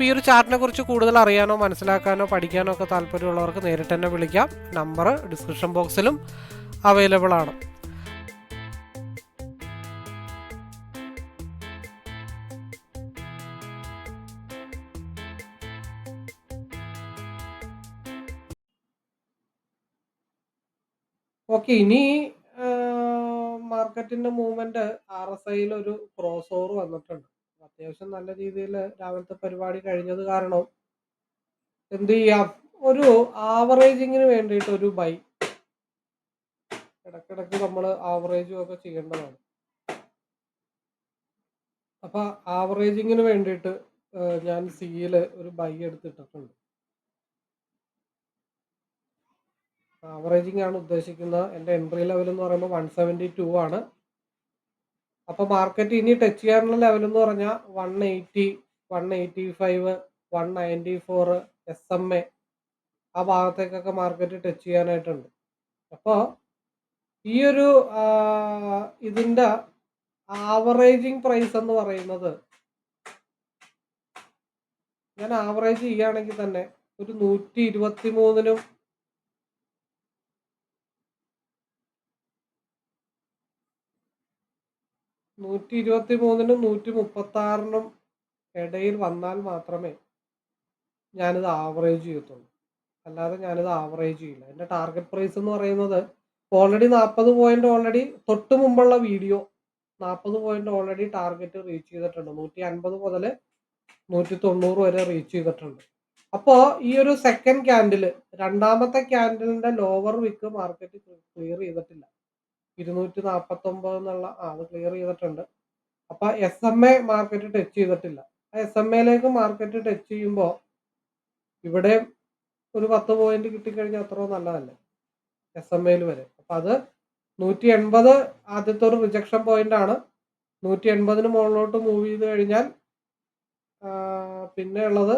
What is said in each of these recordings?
അപ്പോൾ ഈ ഒരു ചാർട്ടിനെ കുറിച്ച് കൂടുതൽ അറിയാനോ മനസ്സിലാക്കാനോ പഠിക്കാനോ ഒക്കെ താല്പര്യമുള്ളവർക്ക് നേരിട്ട് തന്നെ വിളിക്കാം. നമ്പർ ഡിസ്ക്രിപ്ഷൻ ബോക്സിലും അവൈലബിൾ ആണ്. ഓക്കെ ഇനി മാർക്കറ്റിന്റെ മൂവ്മെന്റ് ആർ എസ് ഐയിൽ ഒരു ക്രോസ് ഓവർ വന്നിട്ടുണ്ട്. അത്യാവശ്യം നല്ല രീതിയിൽ രാവിലത്തെ പരിപാടി കഴിഞ്ഞത് കാരണം എന്ത് ചെയ്യാം? ഒരു ആവറേജിങ്ങിന് വേണ്ടിയിട്ട് ഒരു ബൈ ഇടക്കിടക്ക് നമ്മൾ ആവറേജും ഒക്കെ ചെയ്യേണ്ടതാണ്. അപ്പൊ ആവറേജിങ്ങിന് വേണ്ടിയിട്ട് ഞാൻ സിയിൽ ഒരു ബൈ എടുത്തിട്ടിട്ടുണ്ട്. ആവറേജിങ് ആണ് ഉദ്ദേശിക്കുന്നത്. എന്റെ എൻട്രി ലെവൽ എന്ന് പറയുമ്പോൾ വൺ സെവന്റി ടു ആണ്. അപ്പൊ മാർക്കറ്റ് ഇനി ടച്ച് ചെയ്യാനുള്ള ലെവൽ എന്ന് പറഞ്ഞാൽ one eighty one eighty five one ninety four S M A ആ ഭാഗത്തേക്കൊക്കെ മാർക്കറ്റ് ടച്ച് ചെയ്യാനായിട്ടുണ്ട്. അപ്പോൾ ഈ ഒരു ഇതിന്റെ ആവറേജിങ് പ്രൈസ് എന്ന് പറയുന്നത് ഞാൻ ആവറേജ് ചെയ്യുകയാണെങ്കിൽ തന്നെ ഒരു നൂറ്റി ഇരുപത്തി മൂന്നിനും നൂറ്റി ഇരുപത്തി മൂന്നിനും നൂറ്റി മുപ്പത്തി ആറിനും ഇടയിൽ വന്നാൽ മാത്രമേ ഞാനിത് ആവറേജ് ചെയ്യത്തുള്ളൂ. അല്ലാതെ ഞാനിത് ആവറേജ് ചെയ്യില്ല. എന്റെ ടാർഗറ്റ് പ്രൈസ് എന്ന് പറയുന്നത് ഓൾറെഡി നാൽപ്പത് പോയിന്റ് ഓൾറെഡി തൊട്ട് മുമ്പുള്ള വീഡിയോ നാൽപ്പത് പോയിന്റ് ഓൾറെഡി ടാർഗറ്റ് റീച്ച് ചെയ്തിട്ടുണ്ട്. നൂറ്റി അൻപത് മുതൽ നൂറ്റി തൊണ്ണൂറ് വരെ റീച്ച് ചെയ്തിട്ടുണ്ട്. അപ്പോൾ ഈ ഒരു സെക്കൻഡ് ക്യാൻഡിൽ രണ്ടാമത്തെ ക്യാൻഡിലിന്റെ ലോവർ വിക്ക് മാർക്കറ്റ് ക്ലിയർ ചെയ്തിട്ടില്ല. ഇരുന്നൂറ്റി നാൽപ്പത്തി ഒമ്പത് എന്നുള്ള ആ അത് ക്ലിയർ ചെയ്തിട്ടുണ്ട്. അപ്പൊ S M A market touch ചെയ്തിട്ടില്ല. ആ എസ് എം എയിലേക്ക് മാർക്കറ്റ് ടച്ച് ചെയ്യുമ്പോൾ ഇവിടെ ഒരു പത്ത് പോയിന്റ് കിട്ടിക്കഴിഞ്ഞാൽ അത്രയും നല്ലതല്ലേ? എസ് എം എയിൽ വരെ. അപ്പൊ അത് നൂറ്റി എൺപത് ആദ്യത്തെ ഒരു റിജക്ഷൻ പോയിന്റ് ആണ്. നൂറ്റി എൺപതിന് മുകളിലോട്ട് മൂവ് ചെയ്ത് കഴിഞ്ഞാൽ പിന്നെ ഉള്ളത്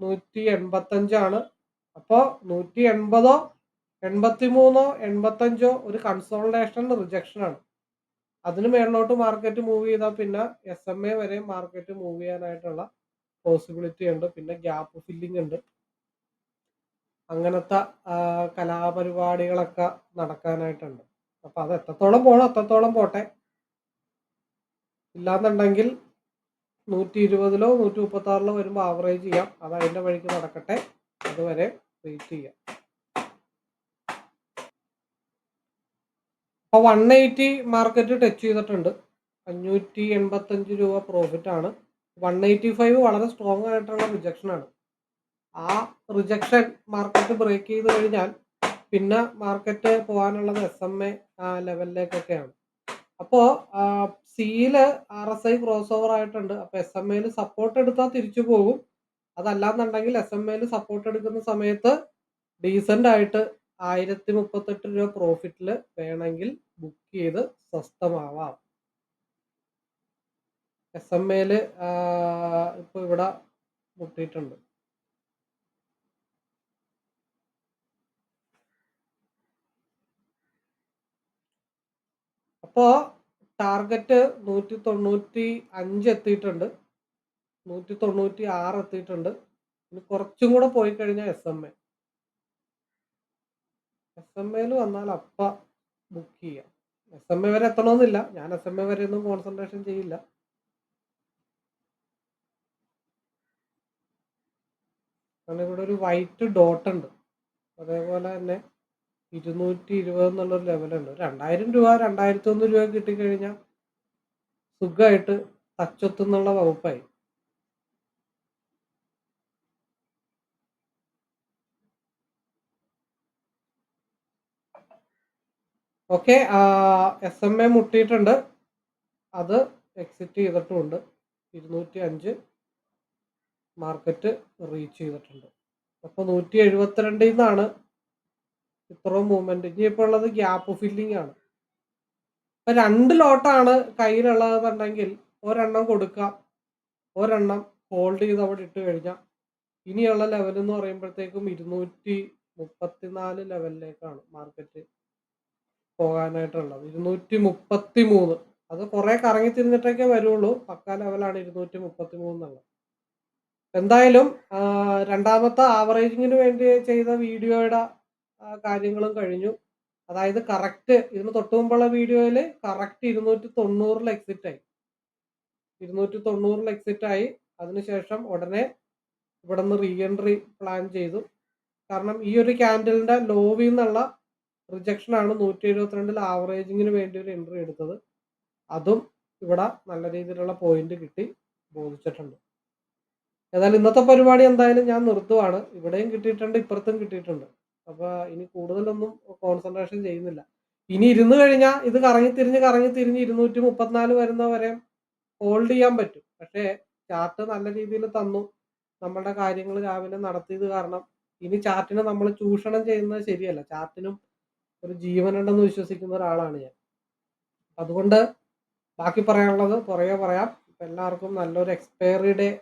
നൂറ്റി എൺപത്തഞ്ചാണ് അപ്പോൾ നൂറ്റി എൺപതോ എൺപത്തി മൂന്നോ എൺപത്തഞ്ചോ ഒരു കൺസോൾട്ടേഷൻ റിജക്ഷൻ ആണ്. അതിന് മേളിലോട്ട് മാർക്കറ്റ് മൂവ് ചെയ്താൽ പിന്നെ എസ് എം എ വരെ മാർക്കറ്റ് മൂവ് ചെയ്യാനായിട്ടുള്ള പോസിബിലിറ്റി ഉണ്ട്. പിന്നെ ഗ്യാപ്പ് ഫില്ലിംഗ് ഉണ്ട്. അങ്ങനത്തെ കലാപരിപാടികളൊക്കെ നടക്കാനായിട്ടുണ്ട്. അപ്പൊ അത് എത്രത്തോളം പോകണം അത്രത്തോളം പോട്ടെ. ഇല്ലാന്നുണ്ടെങ്കിൽ നൂറ്റി ഇരുപതിലോ നൂറ്റി മുപ്പത്തി ആറിലോ വരുമ്പോൾ ആവറേജ് ചെയ്യാം. അത് അതിന്റെ വഴിക്ക് നടക്കട്ടെ. അതുവരെ വെയിറ്റ് ചെയ്യാം. അപ്പോൾ വൺ എയ്റ്റി മാർക്കറ്റ് ടച്ച് ചെയ്തിട്ടുണ്ട്. അഞ്ഞൂറ്റി എൺപത്തഞ്ച് രൂപ പ്രോഫിറ്റ് ആണ്. വൺ എയ്റ്റി ഫൈവ് വളരെ സ്ട്രോങ് ആയിട്ടുള്ള റിജക്ഷനാണ് ആ റിജക്ഷൻ മാർക്കറ്റ് ബ്രേക്ക് ചെയ്ത് കഴിഞ്ഞാൽ പിന്നെ മാർക്കറ്റ് പോകാനുള്ളത് എസ് എം എ ലെവലിലേക്കൊക്കെയാണ് അപ്പോൾ സിയിൽ R S I cross over ആയിട്ടുണ്ട്. അപ്പോൾ എസ് എം എയിൽ സപ്പോർട്ട് എടുത്താൽ തിരിച്ചു പോകും. അതല്ലാന്നുണ്ടെങ്കിൽ എസ് എം എയിൽ സപ്പോർട്ട് എടുക്കുന്ന സമയത്ത് ഡീസന്റ് ആയിട്ട് ആയിരത്തി മുപ്പത്തെട്ട് രൂപ പ്രോഫിറ്റിൽ വേണമെങ്കിൽ ബുക്ക് ചെയ്ത് സ്വസ്ഥമാവാം. എസ് എം എയിൽ ഇപ്പോൾ ഇവിടെ മുട്ടിയിട്ടുണ്ട്. അപ്പോ ടാർഗറ്റ് നൂറ്റി തൊണ്ണൂറ്റി അഞ്ച് എത്തിയിട്ടുണ്ട്. നൂറ്റി തൊണ്ണൂറ്റി ആറ് എത്തിയിട്ടുണ്ട്. ഇനി കുറച്ചും കൂടെ പോയി കഴിഞ്ഞാൽ S M A S M എയിൽ വന്നാൽ അപ്പ ബുക്ക് ചെയ്യാം. എസ് എം എ വരെ എത്തണമെന്നില്ല. ഞാൻ എസ് എം എ വരെ ഒന്നും കോൺസെൻട്രേഷൻ ചെയ്യില്ല. ഇവിടെ ഒരു വൈറ്റ് ഡോട്ട് ഉണ്ട്. അതേപോലെ തന്നെ ഇരുന്നൂറ്റി ഇരുപത് എന്നുള്ളൊരു ലെവലുണ്ട് രണ്ടായിരം രൂപ രണ്ടായിരത്തി ഒന്ന് രൂപ കിട്ടിക്കഴിഞ്ഞാൽ സുഖമായിട്ട് തച്ചൊത്തുന്നുള്ള വകുപ്പായി. ഓക്കെ എസ് എം എ മുട്ടിയിട്ടുണ്ട്. അത് എക്സിറ്റ് ചെയ്തിട്ടുമുണ്ട് ഇരുന്നൂറ്റി അഞ്ച് മാർക്കറ്റ് റീച്ച് ചെയ്തിട്ടുണ്ട്. അപ്പോൾ നൂറ്റി എഴുപത്തിരണ്ടിൽ നിന്നാണ് ഇത്രയും മൂവ്മെന്റ് ഇനിയിപ്പോൾ ഉള്ളത് ഗ്യാപ്പ് ഫില്ലിംഗ് ആണ്. ഇപ്പം രണ്ട് ലോട്ടാണ് കയ്യിലുള്ളതെന്നുണ്ടെങ്കിൽ ഒരെണ്ണം കൊടുക്കാം. ഒരെണ്ണം ഹോൾഡ് ചെയ്ത് അവിടെ ഇട്ട് കഴിഞ്ഞാൽ ഇനിയുള്ള ലെവൽ എന്ന് പറയുമ്പോഴത്തേക്കും ഇരുന്നൂറ്റി മുപ്പത്തിനാല് ലെവലിലേക്കാണ് മാർക്കറ്റ് പോകാനായിട്ടുള്ളത്. ഇരുന്നൂറ്റി മുപ്പത്തി മൂന്ന് അത് കുറെ കറങ്ങി തിരിഞ്ഞിട്ടൊക്കെ വരുള്ളൂ. പക്ക ലെവലാണ് ഇരുന്നൂറ്റി മുപ്പത്തി മൂന്നുള്ളത് എന്തായാലും രണ്ടാമത്തെ ആവറേജിങ്ങിന് വേണ്ടി ചെയ്ത വീഡിയോയുടെ കാര്യങ്ങളും കഴിഞ്ഞു. അതായത് കറക്റ്റ് ഇതിന് തൊട്ട് മുമ്പുള്ള വീഡിയോയിൽ കറക്റ്റ് ഇരുന്നൂറ്റി തൊണ്ണൂറിൽ എക്സിറ്റ് ആയി. ഇരുന്നൂറ്റി തൊണ്ണൂറിൽ എക്സിറ്റ് ആയി. അതിനുശേഷം ഉടനെ ഇവിടെ നിന്ന് റീ എൻട്രി പ്ലാൻ ചെയ്തു. കാരണം ഈ ഒരു ക്യാൻഡലിന്റെ ലോവിൽ നിന്നുള്ള റിജക്ഷൻ ആണ് നൂറ്റി എഴുപത്തിരണ്ടിൽ ആവറേജിങ്ങിന് വേണ്ടി ഒരു എൻട്രി എടുത്തത്. അതും ഇവിടെ നല്ല രീതിയിലുള്ള പോയിന്റ് കിട്ടി ബോധിച്ചിട്ടുണ്ട്. ഏതായാലും ഇന്നത്തെ പരിപാടി എന്തായാലും ഞാൻ നിർത്തുവാണ്. ഇവിടെയും കിട്ടിയിട്ടുണ്ട് ഇപ്പുറത്തും കിട്ടിയിട്ടുണ്ട്. അപ്പൊ ഇനി കൂടുതലൊന്നും കോൺസെൻട്രേഷൻ ചെയ്യുന്നില്ല. ഇനി ഇരുന്ന് കഴിഞ്ഞാൽ ഇത് കറങ്ങി തിരിഞ്ഞ് കറങ്ങി തിരിഞ്ഞ് ഇരുന്നൂറ്റി മുപ്പത്തിനാല് വരുന്ന വരെ ഹോൾഡ് ചെയ്യാൻ പറ്റും. പക്ഷേ ചാർട്ട് നല്ല രീതിയിൽ തന്നു. നമ്മളുടെ കാര്യങ്ങൾ രാവിലെ നടത്തിയത് കാരണം ഇനി ചാർട്ടിനെ നമ്മൾ ചൂഷണം ചെയ്യുന്നത് ശരിയല്ല. ചാർട്ടിനും ഒരു ജീവനുണ്ടെന്ന് വിശ്വസിക്കുന്ന ഒരാളാണ് ഞാൻ. അതുകൊണ്ട് ബാക്കി പറയാനുള്ളത് പുറകെ പറയാം. ഇപ്പം എല്ലാവർക്കും നല്ലൊരു എക്സ്പയറി ഡേ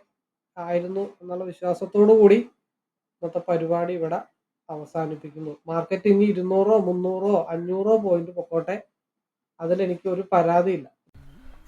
ആയിരുന്നു എന്നുള്ള വിശ്വാസത്തോടു കൂടി ഇന്നത്തെ പരിപാടി ഇവിടെ അവസാനിപ്പിക്കുന്നു. മാർക്കറ്റ് ഇനി ഇരുന്നൂറോ മുന്നൂറോ അഞ്ഞൂറോ പോയിന്റ് പൊക്കോട്ടെ. അതിലെനിക്ക് ഒരു പരാതിയില്ല.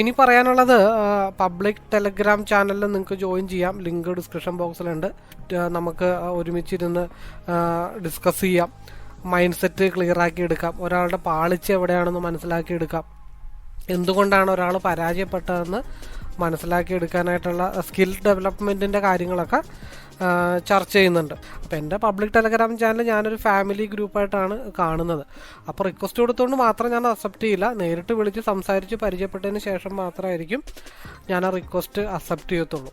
ഇനി പറയാനുള്ളത് പബ്ലിക് ടെലഗ്രാം ചാനലിൽ നിങ്ങൾക്ക് ജോയിൻ ചെയ്യാം. ലിങ്ക് ഡിസ്ക്രിപ്ഷൻ ബോക്സിലുണ്ട് നമുക്ക് ഒരുമിച്ചിരുന്ന് ഡിസ്കസ് ചെയ്യാം. മൈൻഡ് സെറ്റ് ക്ലിയർ ആക്കി എടുക്കാം. ഒരാളുടെ പാളിച്ച എവിടെയാണെന്ന് മനസ്സിലാക്കി എടുക്കാം. എന്തുകൊണ്ടാണ് ഒരാൾ പരാജയപ്പെട്ടതെന്ന് മനസ്സിലാക്കി എടുക്കാനായിട്ടുള്ള സ്കിൽ ഡെവലപ്മെന്റിന്റെ കാര്യങ്ങളൊക്കെ ചർച്ച ചെയ്യുന്നുണ്ട്. അപ്പോൾ എന്റെ പബ്ലിക് ടെലഗ്രാം ചാനൽ ഞാനൊരു ഫാമിലി ഗ്രൂപ്പായിട്ടാണ് കാണുന്നത്. അപ്പോൾ റിക്വസ്റ്റ് കൊടുത്തുകൊണ്ട് മാത്രം ഞാൻ അക്സെപ്റ്റ് ചെയ്യില്ല. നേരിട്ട് വിളിച്ച് സംസാരിച്ച് പരിചയപ്പെട്ടതിന് ശേഷം മാത്രമായിരിക്കും ഞാൻ ആ റിക്വസ്റ്റ് അക്സെപ്റ്റ് ചെയ്യത്തുള്ളൂ.